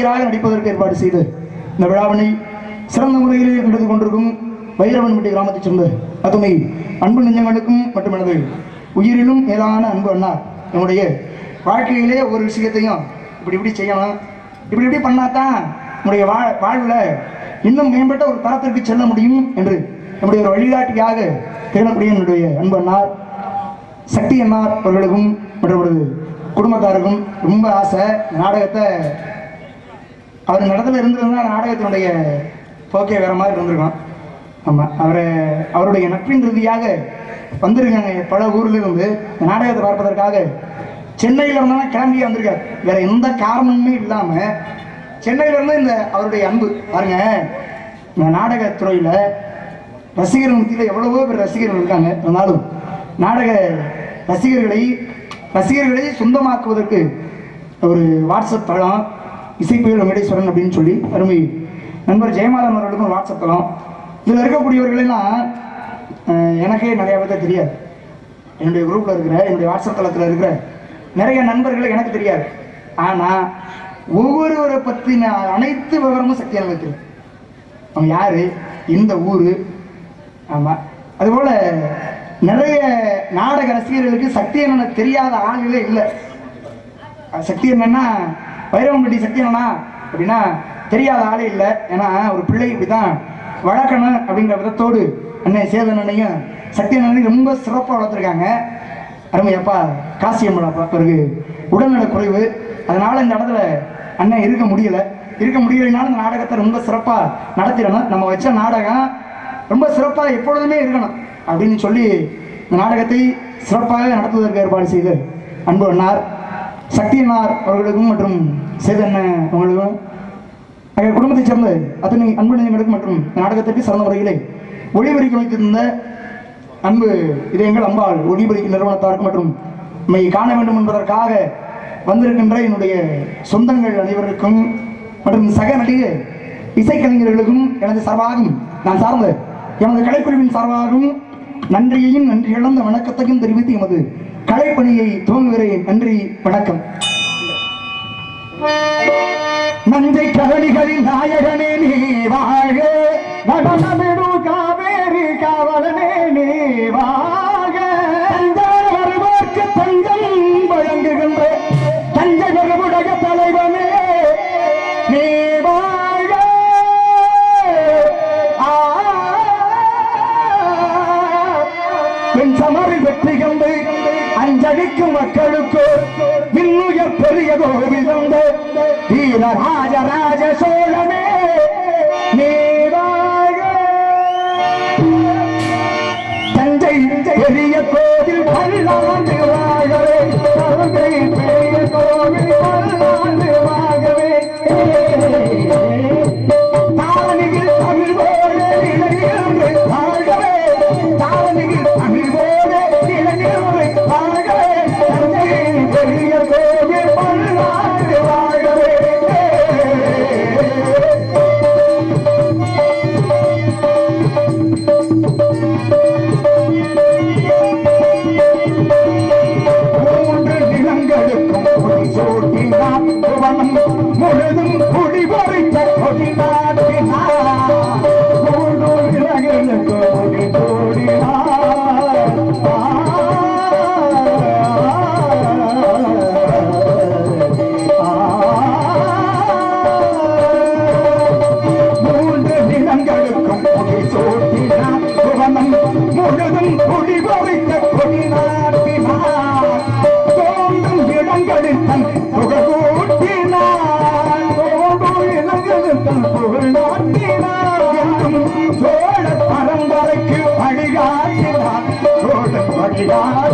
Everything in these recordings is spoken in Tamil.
நடிகராக நடிப்பதற்கு ஏற்பாடு செய்து இந்த விழாவினை சிறந்த முறையில் நடந்து கொண்டிருக்கும் வைரவன்பட்டி கிராமத்தைச் சேர்ந்த அத்துணை அன்பு நெஞ்சங்களுக்கும் மற்றும் எனது உயிரிலும் மேலான அன்பு அண்ணா நம்முடைய வாழ்க்கையிலே ஒரு விஷயத்தையும் இப்படி இப்படி செய்யணும் இப்படி இப்படி பண்ணாதான் நம்முடைய வா வாழ்வில் இன்னும் மேம்பட்ட ஒரு தரத்திற்கு செல்ல முடியும் என்று நம்முடைய ஒரு வழிகாட்டியாக திகழக்கூடிய என்னுடைய அன்பு அண்ணார் சக்தி அண்ணார் அவர்களுக்கும் மற்றும் குடும்பத்தாருக்கும் ரொம்ப ஆசை. நாடகத்தை அவர் நடத்துல இருந்திருந்தா நாடகத்தினுடைய போக்கே வேற மாதிரி இருந்திருக்கும் ஆமாம் அவரை அவருடைய நட்பின் ரீதியாக வந்திருக்காங்க பல ஊர்ல இருந்து இந்த நாடகத்தை பார்ப்பதற்காக சென்னையில இருந்தாலும் கிளம்பி வந்திருக்காரு. வேற எந்த காரணமுமே இல்லாம சென்னையில இருந்து இந்த அவருடைய அன்பு பாருங்க. இந்த நாடகத்துறையில் ரசிகர் மத்தியில் எவ்வளவோ பேர் ரசிகர்கள் இருக்காங்க. இருந்தாலும் நாடக ரசிகர்களை ரசிகர்களை சொந்தமாக்குவதற்கு ஒரு வாட்ஸ்அப் தளம் இசைப்புயல் வெங்கடேஸ்வரன் அப்படின்னு சொல்லி அருமை நண்பர் ஜெயமாலன் அவர்களுக்கும் வாட்ஸ்அப் தளம். இதில் இருக்கக்கூடியவர்களெல்லாம் எனக்கே நிறைய பேர்த்த தெரியாது. என்னுடைய குரூப்பில் இருக்கிற என்னுடைய வாட்ஸ்அப் தளத்தில் இருக்கிற நிறைய நண்பர்கள் எனக்கு தெரியாது. ஆனால் ஒவ்வொருவரை பற்றின அனைத்து விவரமும் சக்தி எனக்கு தெரியும். அவன் யார்? எந்த ஊர். ஆமாம் அதுபோல் நிறைய நாடக ரசிகர்களுக்கு சக்தி என்னென்ன தெரியாத ஆளுகளே இல்லை. சக்தி என்னன்னா வைரவம்பட்டி சத்தியனா அப்படின்னா தெரியாத ஆளே இல்லை. ஏன்னா ஒரு பிள்ளை இப்படிதான் வழக்கணும் அப்படிங்கிற விதத்தோடு அண்ணன் சேதனையும் சக்தி ரொம்ப சிறப்பாக வளர்த்துருக்காங்க. அருமையப்பா காசியம்மனப்பா பிறகு உடல்நல குறைவு. அதனால இந்த இடத்துல அண்ணன் இருக்க முடியல. இருக்க முடியலைனாலும் இந்த நாடகத்தை ரொம்ப சிறப்பாக நடத்திடணும். நம்ம வச்ச நாடகம் ரொம்ப சிறப்பாக எப்பொழுதுமே இருக்கணும் அப்படின்னு சொல்லி இந்த நாடகத்தை சிறப்பாக நடத்துவதற்கு ஏற்பாடு செய்து அன்பு அண்ணார் சக்தியனார் அவர்களுக்கும் மற்றும் சேதன்ன அவர்களுக்கும் எங்கள் குடும்பத்தைச் சேர்ந்த அத்தனை அன்பு நிலையங்களுக்கும் மற்றும் நாடகத்திற்கு சிறந்த முறையிலே ஒளிபரிக்க வைத்திருந்த அன்பு இதயங்கள் அம்பாள் ஒளிபரிக்க நிறுவனத்தாருக்கு மற்றும் நம்மை காண வேண்டும் என்பதற்காக வந்திருக்கின்ற என்னுடைய சொந்தங்கள் அனைவருக்கும் மற்றும் சக நடிகர் இசைக்கலைஞர்களுக்கும் எனது சார்பாகவும் நான் சார்ந்த எனது கலைக்குழுவின் சார்பாகவும் நன்றியையும் நன்றி இழந்த வணக்கத்தையும் தெரிவித்து எமது கலைப்பணியை துவங்குகிறேன். நன்றி வணக்கம். நஞ்சை கவனிகளின் நாயகனே நீ வாழ. நடனமிடு காவேரி காவலனே நீ வாழ राज राज सो Bye.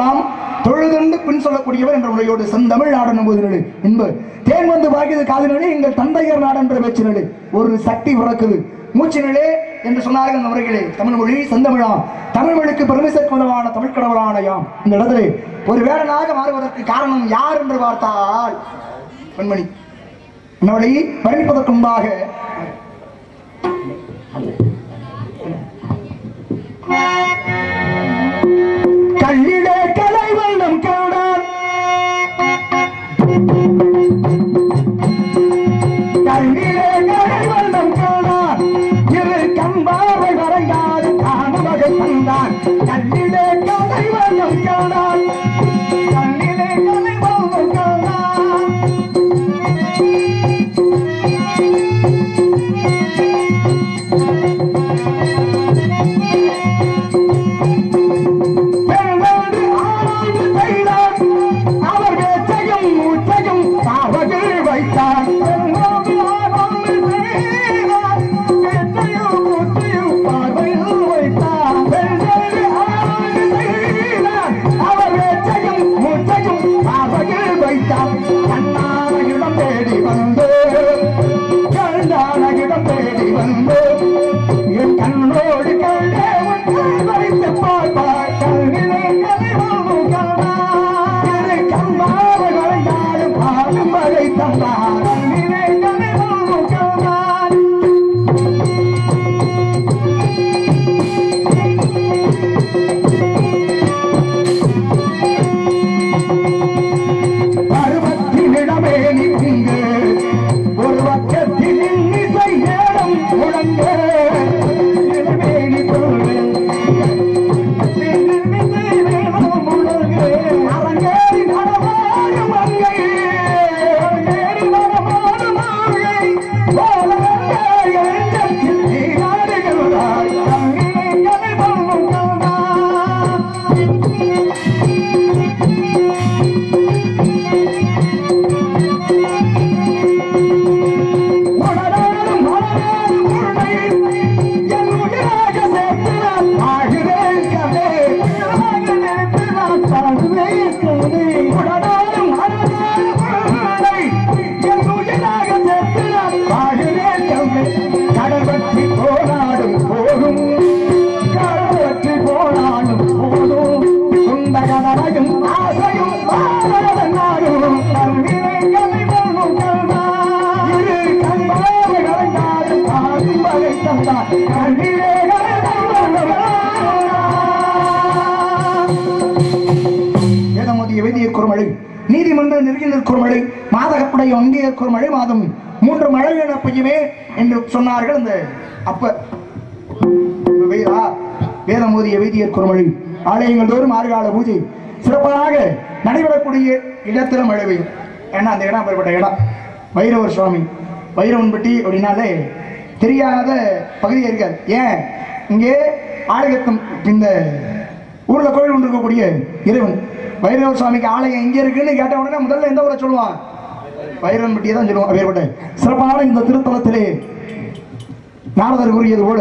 வாழ்வார் மற்றெல்லாம் பின் சொல்லக்கூடியவர் என்ற முறையோடு செந்தமிழ் நாடன் போதினடு என்பது தேன் வந்து பாக்கியது காதினடு எங்கள் தந்தையர் நாடு என்ற பேச்சினடு ஒரு சக்தி உறக்குது. மூச்சினடே என்று சொன்னார்கள் அந்த முறைகளே. தமிழ் மொழி செந்தமிழாம் தமிழ். மொழிக்கு பெருமை சேர்க்கொண்டவான தமிழ் கடவுளான யாம். இந்த இடத்திலே ஒரு வேடனாக மாறுவதற்கு காரணம் யார் என்று பார்த்தால் பெண்மணி. என்னவளை வர்ணிப்பதற்கு முன்பாக. கல்லிலே மூன்று மழை என பெய்யுமே என்று சொன்னார்கள் அந்த அப்ப வேதா வேதமோதிய வைத்தியர் குரமொழி ஆலயங்கள் தோறும் ஆறுகால பூஜை. சிறப்பாக நடைபெறக்கூடிய இடத்துல மழை பெய்யும். ஏன்னா அந்த இடம் அப்படிப்பட்ட இடம். வைரவர் சுவாமி. வைரவன்பட்டி அப்படின்னாலே தெரியாத பகுதியே இருக்காது. ஏன்? இங்கே ஆலயத்தம் இந்த ஊர்ல கோயில் ஒன்று இருக்கக்கூடிய இறைவன். வைரவர் சுவாமிக்கு ஆலயம் எங்க இருக்குன்னு கேட்ட உடனே முதல்ல எந்த ஊரை சொல்லுவான்? வைரவன்பட்டியை தான் சொல்லுவோம் அப்பேற்பட்ட. சிறப்பான இந்த திருத்தலத்திலே நாரதர் கூறியது போல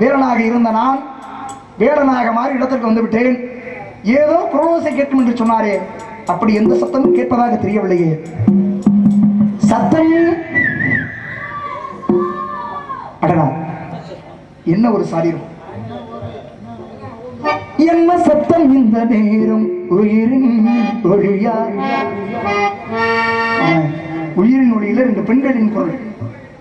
வீரனாக இருந்த நான் வேடனாக மாறி இடத்திற்கு வந்து விட்டேன். ஏதோ புரோசை கேட்கும் என்று சொன்னாரே அப்படி எந்த சத்தமும் கேட்பதாக தெரியவில்லையே. சத்தம் அடடா என்ன ஒரு சாரீரம் என்ன சத்தம் இந்த நேரம் உயிரின் ஒழியா உயிரின் ஒளியில ரெண்டு பெண்களின் குரல்.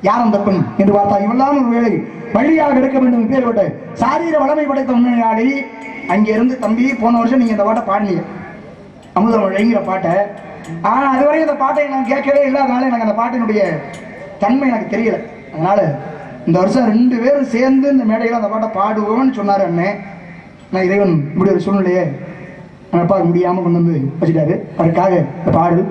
யார் அந்த பெண் என்று பார்த்தா இவெல்லாம் ஒரு வேலை வழியாக எடுக்க வேண்டும் பேர் விட்ட சாரீர வளமை படைத்த முன்னாடி அங்கே இருந்து தம்பி போன வருஷம் நீங்க இந்த பாட்டை பாடினீங்க அமுதமழைங்கிற பாட்டை. ஆனா அதுவரை இந்த பாட்டை நான் கேட்கவே இல்லை அதனால எனக்கு அந்த பாட்டினுடைய தன்மை எனக்கு தெரியல. அதனால இந்த வருஷம் ரெண்டு பேரும் சேர்ந்து இந்த மேடையில் அந்த பாட்டை பாடுவோம்னு சொன்னார் அண்ணன் நான் இறைவன் இப்படி ஒரு சூழ்நிலையே அப்பா முடியாம கொண்டு வந்து வச்சுட்டாரு. அதுக்காக பாடு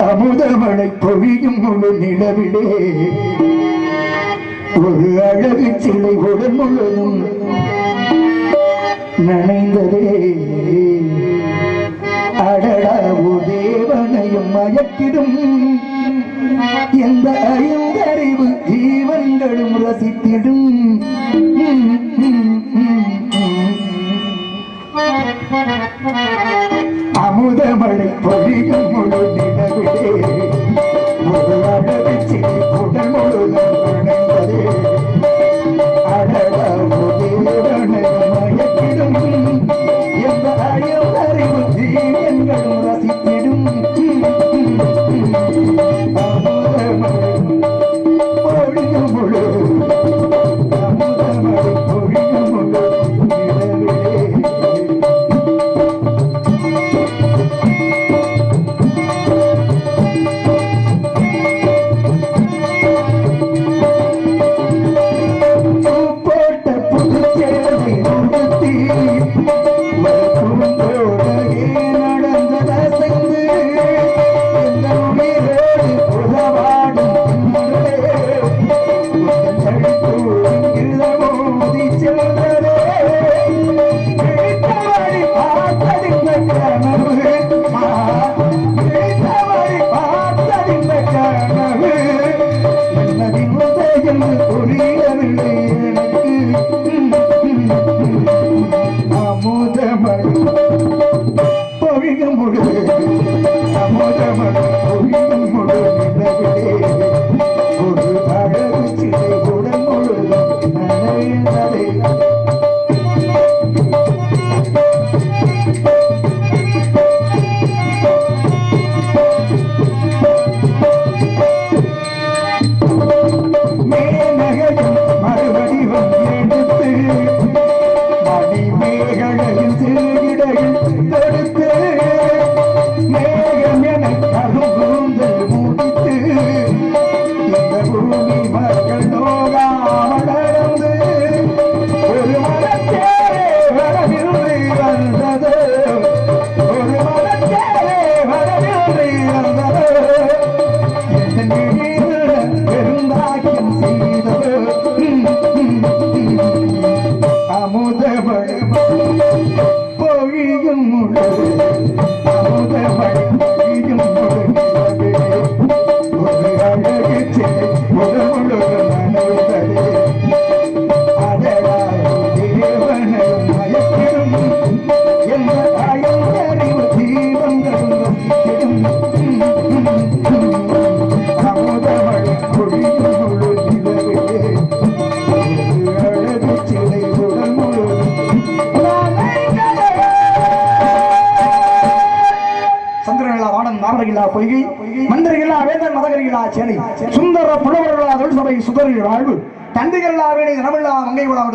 அமுதமழை பொழியும் முழு நிலவிலே. ஒரு அழகு சிலை உடல் முழுதும் நனைந்ததே. அடடா ஓ தேவனையும் மயக்கிடும்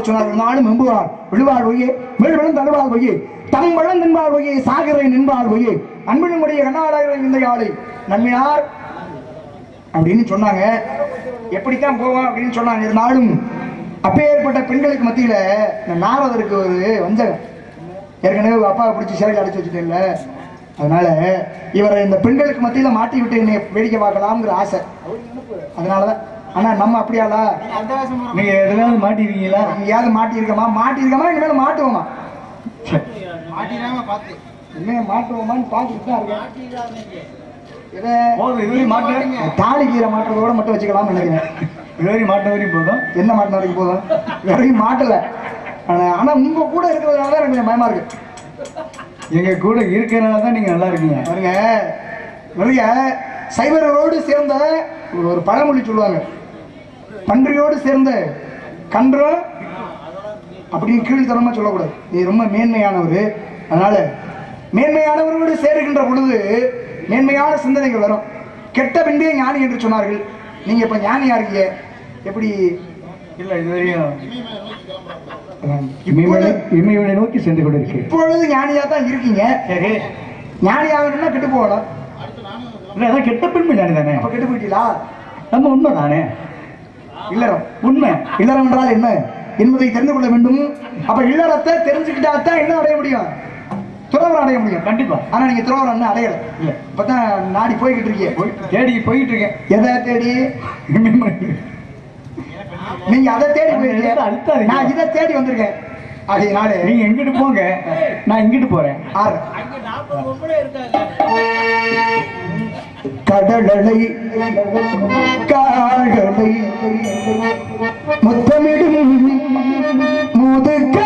மங்கை சொன்னார் நாளும் எம்புவார் விழுவாள் ஒய்யே மேல்வெளும் தழுவாள் ஒய்யே தம் வளம் நின்பாள் ஒய்யே சாகரை நின்பாள் ஒய்யே அன்பினுடைய கண்ணாடகரை இந்த யாழை நன்மையார் அப்படின்னு சொன்னாங்க. எப்படித்தான் போவோம் அப்படின்னு சொன்னாங்க. இருந்தாலும் அப்பேற்பட்ட பெண்களுக்கு மத்தியில இந்த நாரதருக்கு ஒரு வஞ்சகம். ஏற்கனவே அப்பாவை பிடிச்சி சிறையில் அடைச்சு வச்சுட்டேன்ல. அதனால இவரை இந்த பெண்களுக்கு மத்தியில மாட்டி விட்டு என்னை வேடிக்கை பார்க்கலாம்ங்கிற ஆசை. அதனாலதான் ஆனா நம்ம அப்படியால நீங்க எதுலாவது மாட்டிருக்கீங்களா? எங்கேயாவது மாட்டி இருக்கமா மாட்டி இருக்கமா இனிமேல் மாட்டுவோமா இனிமே மாட்டுவோமான்னு பார்த்துட்டு தான் இருக்கேன். இதை தாலி கீரை மாட்டுறதோட மட்டும் வச்சுக்கலாம்னு நினைக்கிறேன். இதுவரையும் மாட்ட வரையும் போதும். என்ன மாட்டின வரைக்கும் போதும்? வரைக்கும் மாட்டல. ஆனா உங்க கூட இருக்கிறதுனால தான் எனக்கு கொஞ்சம் பயமா இருக்கு. எங்க கூட இருக்கிறனால தான் நீங்க நல்லா இருக்கீங்க. பாருங்க. நிறைய சைவரோடு சேர்ந்த ஒரு- ஒரு பழமொழி சொல்லுவாங்க. பன்றியோடு சேர்ந்த கன்றும் அப்படின்னு கீழ்த்தரமா சொல்லக்கூடாது. நீ ரொம்ப மேன்மையானவர். அதனால மேன்மையானவர்களோடு சேருகின்ற பொழுது மேன்மையான சிந்தனைகள் வரும். கெட்ட பின்பே ஞானி என்று சொன்னார்கள். நீங்க இப்ப ஞானியா இருக்கீங்க? எப்படி? இல்ல இதுவரையும் நோக்கி சென்று கொண்டிருக்கேன் இப்பொழுது ஞானியா தான் இருக்கீங்க? சரி. ஞானி ஆகணும்னா கெட்டு போகலாம். இல்ல அதான் கெட்ட பெண்மை ஞானி தானே? அப்ப கெட்டு போயிட்டீங்களா? நம்ம உண்மை தானே? இல்லறம் உண்மை. இல்லறம் என்றால் என்ன? என்பதை தெரிந்து கொள்ள வேண்டும். அப்ப இல்லறத்தை தெரிஞ்சுக்கிட்டா தான் என்ன அடைய முடியும்? துறவரம் அடைய முடியும். கண்டிப்பா. ஆனா நீங்க துறவரம் இன்னும் அடையல. இல்ல. இப்பதான் நாடி போய்கிட்டு இருக்கீங்க. போய் தேடி போயிட்டு இருக்கேன். எதை தேடி. நீங்க அதை தேடி போயிருக்கீங்க. நான் இதை தேடி வந்திருக்கேன். ஆகையினாலே நீங்க எங்கிட்டு போங்க. நான் இங்கிட்டு போறேன். ஆறு. கடலலை காடலை முத்தமிடும் முதுகலை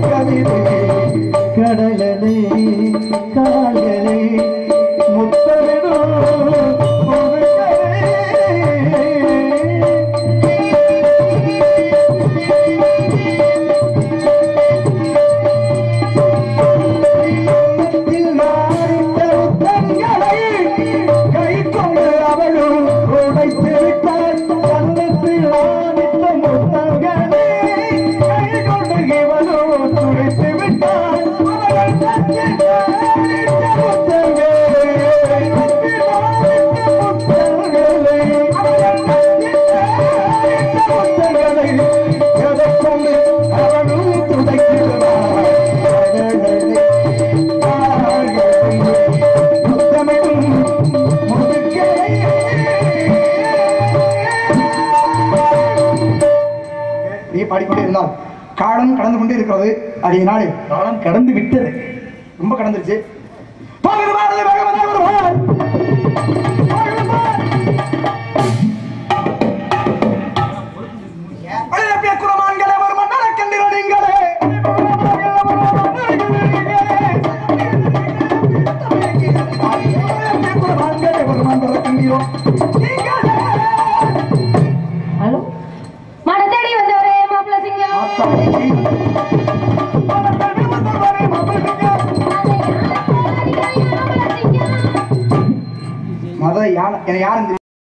quería காலம். காலம் கடந்து கொண்டே இருக்கிறது. அதே நாள். காலம் கடந்து விட்டது. ரொம்ப கடந்துருச்சு.